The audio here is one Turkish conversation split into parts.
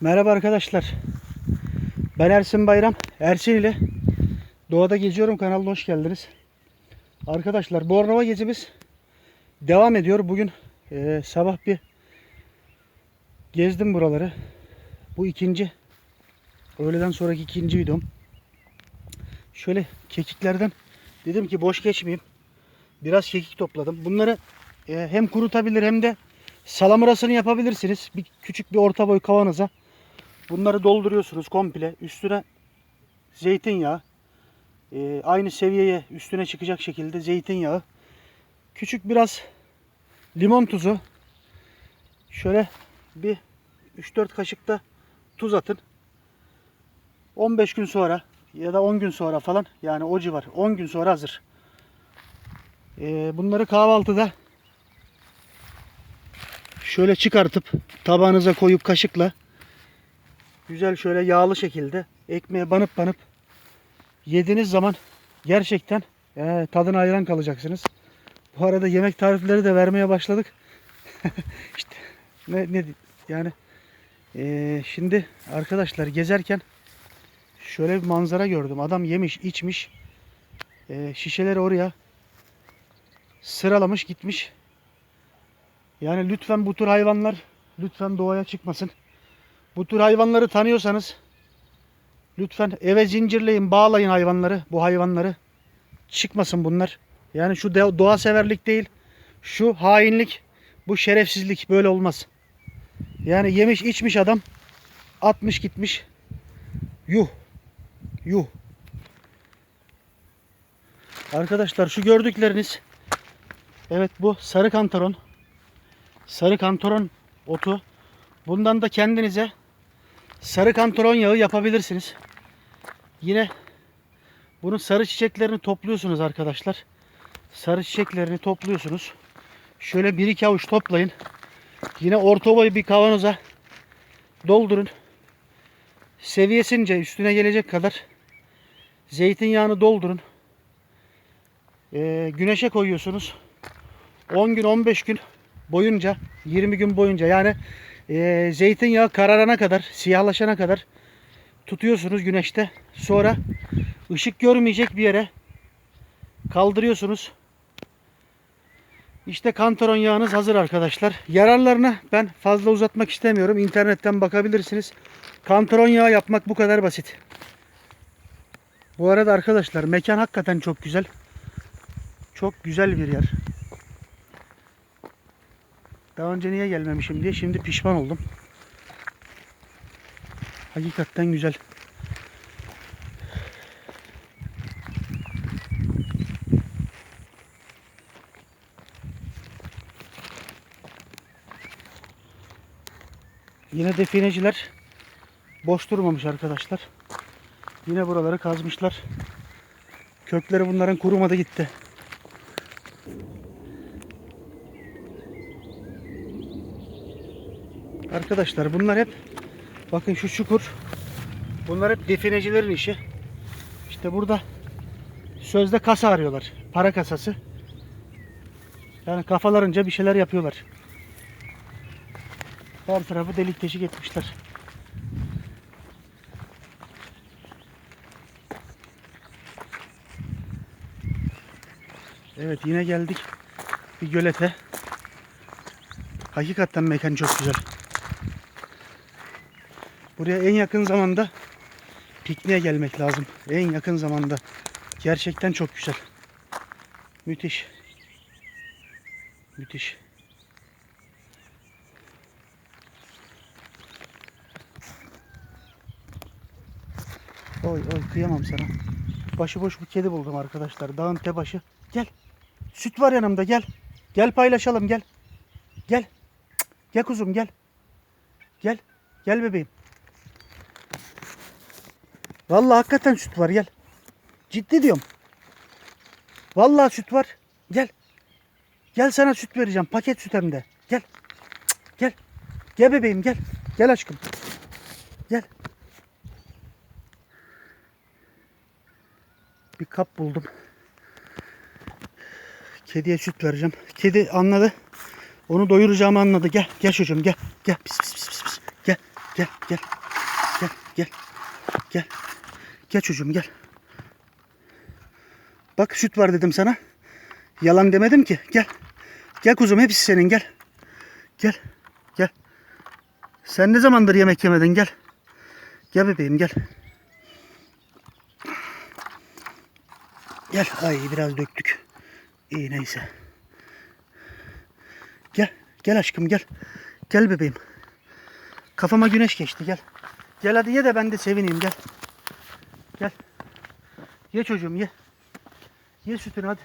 Merhaba arkadaşlar. Ben Ersin Bayram. Ersin ile Doğada Geziyorum kanalına hoş geldiniz. Arkadaşlar Bornova gezimiz devam ediyor. Bugün e, sabah bir gezdim buraları. Bu ikinci öğleden sonraki ikinci videom. Şöyle kekiklerden dedim ki boş geçmeyeyim. Biraz kekik topladım. Bunları e, hem kurutabilir hem de salamurasını yapabilirsiniz. Bir küçük bir orta boy kavanoza bunları dolduruyorsunuz komple. Üstüne zeytinyağı, e, aynı seviyeye üstüne çıkacak şekilde zeytinyağı, küçük biraz limon tuzu, şöyle bir 3-4 kaşık da tuz atın. 15 gün sonra ya da 10 gün sonra falan yani o civar 10 gün sonra hazır. E, bunları kahvaltıda şöyle çıkartıp tabağınıza koyup kaşıkla güzel şöyle yağlı şekilde ekmeğe banıp banıp yediğiniz zaman gerçekten e, tadına hayran kalacaksınız. Bu arada yemek tarifleri de vermeye başladık. işte ne, ne yani e, şimdi arkadaşlar gezerken şöyle bir manzara gördüm. Adam yemiş içmiş e, şişeleri oraya sıralamış gitmiş. Yani lütfen bu tür hayvanlar lütfen doğaya çıkmasın. Bu tür hayvanları tanıyorsanız lütfen eve zincirleyin, bağlayın hayvanları, bu hayvanları. Çıkmasın bunlar. Yani şu doğa severlik değil, şu hainlik, bu şerefsizlik böyle olmaz. Yani yemiş içmiş adam, atmış gitmiş. Yuh. Yuh. Arkadaşlar şu gördükleriniz Evet bu sarı kantaron. Sarı kantaron otu. Bundan da kendinize sarı kantaron yağı yapabilirsiniz. Yine bunun sarı çiçeklerini topluyorsunuz arkadaşlar. Sarı çiçeklerini topluyorsunuz. Şöyle bir iki avuç toplayın. Yine orta boy bir kavanoza doldurun. Seviyesince üstüne gelecek kadar zeytinyağını doldurun. Ee, güneşe koyuyorsunuz. 10 gün 15 gün boyunca 20 gün boyunca yani e, zeytinyağı kararana kadar siyahlaşana kadar tutuyorsunuz güneşte. Sonra ışık görmeyecek bir yere kaldırıyorsunuz. İşte kantaron yağınız hazır arkadaşlar. Yararlarına ben fazla uzatmak istemiyorum. İnternetten bakabilirsiniz. Kantaron yağı yapmak bu kadar basit. Bu arada arkadaşlar mekan hakikaten çok güzel. Çok güzel bir yer. Daha önce niye gelmemişim diye şimdi pişman oldum. Hakikaten güzel. Yine defineciler boş durmamış arkadaşlar. Yine buraları kazmışlar. Kökleri bunların kurumadı gitti. Arkadaşlar bunlar hep bakın şu çukur bunlar hep definecilerin işi. İşte burada sözde kasa arıyorlar. Para kasası. Yani kafalarınca bir şeyler yapıyorlar. Her tarafı delik deşik etmişler. Evet yine geldik bir gölete. Hakikaten mekan çok güzel. Buraya en yakın zamanda pikniğe gelmek lazım. En yakın zamanda. Gerçekten çok güzel. Müthiş. Müthiş. Oy oy kıyamam sana. Başıboş bir kedi buldum arkadaşlar. Dağın tebaşı. Gel. Süt var yanımda gel. Gel paylaşalım gel. Gel. Gel kuzum gel. Gel. Gel bebeğim. Vallahi hakikaten süt var gel. Ciddi diyorum. Vallahi süt var. Gel. Gel sana süt vereceğim. Paket süt hem de. Gel. Gel. Gel bebeğim gel. Gel aşkım. Gel. Bir kap buldum. Kediye süt vereceğim. Kedi anladı. Onu doyuracağımı anladı. Gel. Gel çocuğum gel. Gel. Pis pis pis. pis. Gel. Gel gel. Gel gel. Gel. Gel çocuğum gel. Bak süt var dedim sana. Yalan demedim ki. Gel. Gel kuzum hepsi senin gel. Gel. Gel. Sen ne zamandır yemek yemedin gel. Gel bebeğim gel. Gel. Ay biraz döktük. İyi neyse. Gel. Gel aşkım gel. Gel bebeğim. Kafama güneş geçti gel. Gel hadi ye de ben de sevineyim gel. Gel. Ye çocuğum ye. Ye sütünü hadi.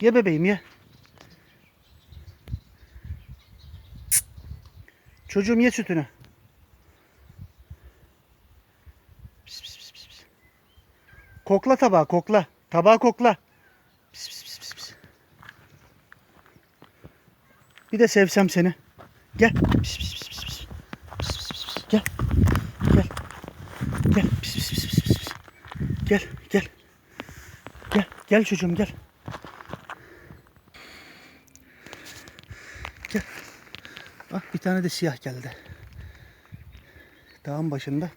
Ye bebeğim ye. Çocuğum ye sütünü. Pis, pis, pis, pis. Kokla tabağı kokla. Tabağı kokla. Pis, pis, pis, pis, pis. Bir de sevsem seni. Gel. Pis, pis, pis. gel gel. Gel gel çocuğum gel. Gel. Bak bir tane de siyah geldi. Dağın başında.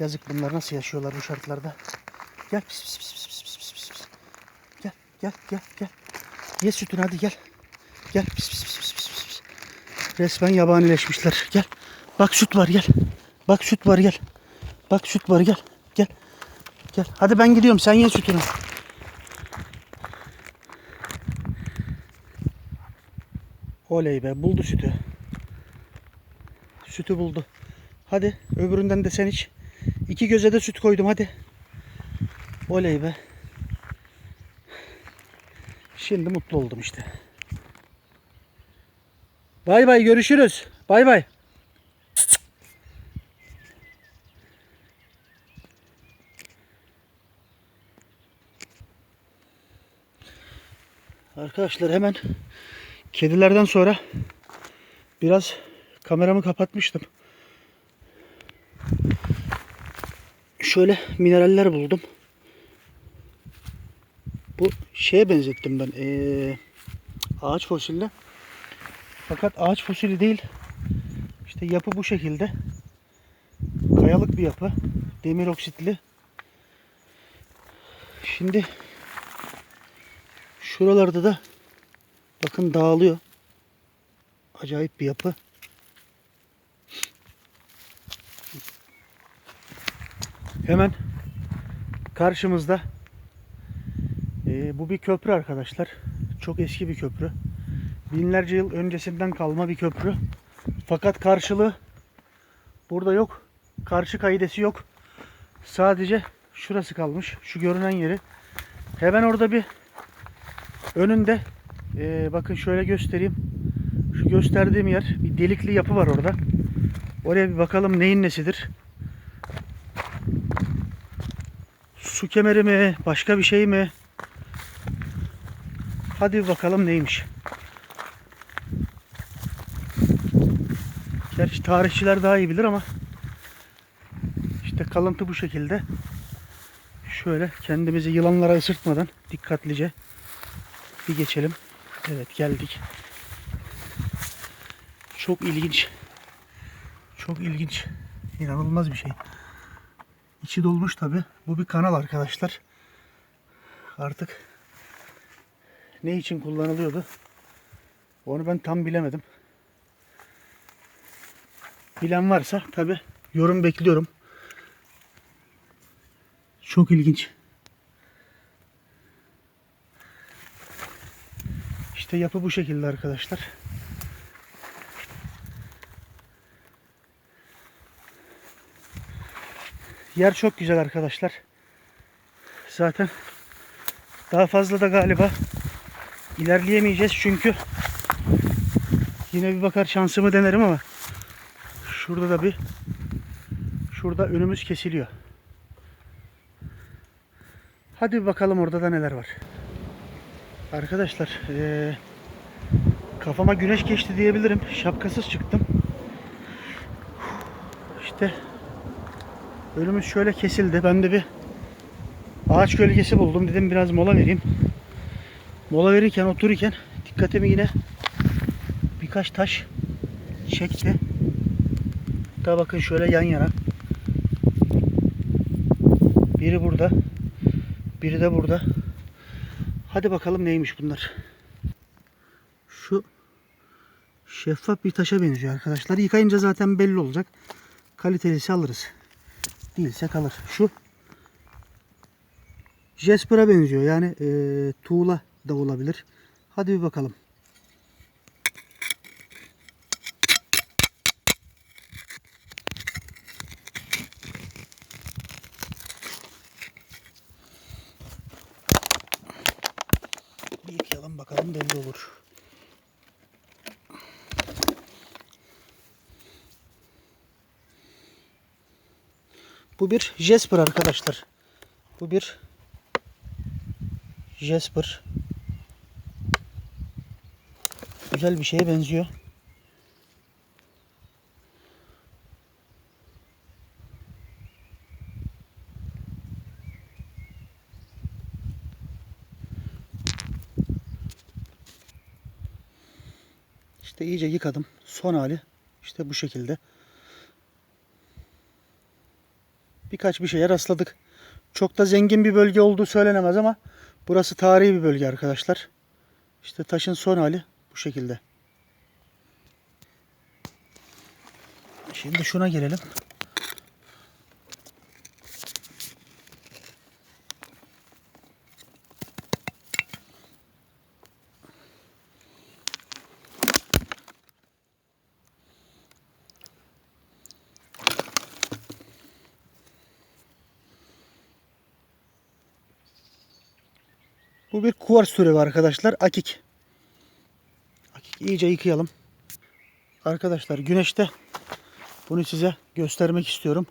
Yazık bunlar nasıl yaşıyorlar bu şartlarda. Gel pis pis pis pis pis pis pis. Gel gel gel gel. Ye sütünü hadi gel. Gel pis pis pis pis pis pis. Resmen yabanileşmişler. Gel. Bak süt var gel. Bak süt var gel. Bak süt var gel. Gel. Hadi ben gidiyorum sen ye sütünü. Oley be buldu sütü. Sütü buldu. Hadi öbüründen de sen iç. İki göze de süt koydum hadi. Oley be. Şimdi mutlu oldum işte. Bay bay görüşürüz. Bay bay. Arkadaşlar hemen kedilerden sonra biraz kameramı kapatmıştım. Şöyle mineraller buldum. Bu şeye benzettim ben. Ee, ağaç fosiline. Fakat ağaç fosili değil. İşte yapı bu şekilde. Kayalık bir yapı. Demir oksitli. Şimdi şuralarda da bakın dağılıyor. Acayip bir yapı. Hemen karşımızda ee, bu bir köprü arkadaşlar. Çok eski bir köprü. Binlerce yıl öncesinden kalma bir köprü. Fakat karşılığı burada yok. Karşı kaidesi yok. Sadece şurası kalmış. Şu görünen yeri. Hemen orada bir önünde ee, bakın şöyle göstereyim. Şu gösterdiğim yer bir delikli yapı var orada. Oraya bir bakalım neyin nesidir. Su kemeri mi? Başka bir şey mi? Hadi bakalım neymiş. Gerçi tarihçiler daha iyi bilir ama işte kalıntı bu şekilde. Şöyle kendimizi yılanlara ısırtmadan dikkatlice bir geçelim. Evet geldik. Çok ilginç. Çok ilginç. İnanılmaz bir şey. İçi dolmuş tabi. Bu bir kanal arkadaşlar. Artık ne için kullanılıyordu? Onu ben tam bilemedim. Bilen varsa tabi yorum bekliyorum. Çok ilginç. İşte yapı bu şekilde arkadaşlar. Yer çok güzel arkadaşlar. Zaten daha fazla da galiba ilerleyemeyeceğiz çünkü yine bir bakar şansımı denerim ama şurada da bir şurada önümüz kesiliyor. Hadi bakalım orada da neler var. Arkadaşlar eee, kafama güneş geçti diyebilirim. Şapkasız çıktım. İşte önümüz şöyle kesildi. Ben de bir ağaç gölgesi buldum. Dedim biraz mola vereyim. Mola verirken otururken dikkatimi yine birkaç taş çekti. Hatta bakın şöyle yan yana. Biri burada. Biri de burada. Hadi bakalım neymiş bunlar. Şu şeffaf bir taşa benziyor arkadaşlar. Yıkayınca zaten belli olacak. Kalitelisi alırız. Değilse kalır. Şu Jasper'a benziyor. Yani eee, tuğla da olabilir. Hadi bir bakalım. Bir yıkayalım bakalım belli olur. Bu bir Jasper arkadaşlar. Bu bir Jasper. Güzel bir şeye benziyor. İşte iyice yıkadım. Son hali işte bu şekilde. Birkaç bir şeye rastladık. Çok da zengin bir bölge olduğu söylenemez ama burası tarihi bir bölge arkadaşlar. İşte taşın son hali bu şekilde. Şimdi şuna gelelim. Bu bir kuvars türevi arkadaşlar. Akik. Akik iyice yıkayalım. Arkadaşlar güneşte bunu size göstermek istiyorum.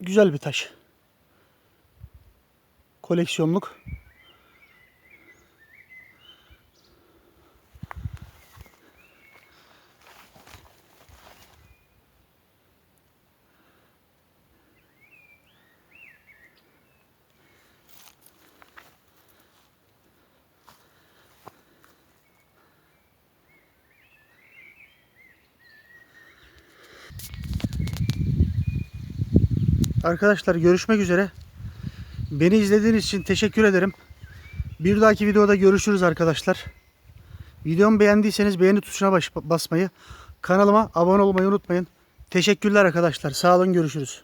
Güzel bir taş. Koleksiyonluk. Arkadaşlar görüşmek üzere. Beni izlediğiniz için teşekkür ederim. Bir dahaki videoda görüşürüz arkadaşlar. Videomu beğendiyseniz beğeni tuşuna basmayı, kanalıma abone olmayı unutmayın. Teşekkürler arkadaşlar. Sağ olun görüşürüz.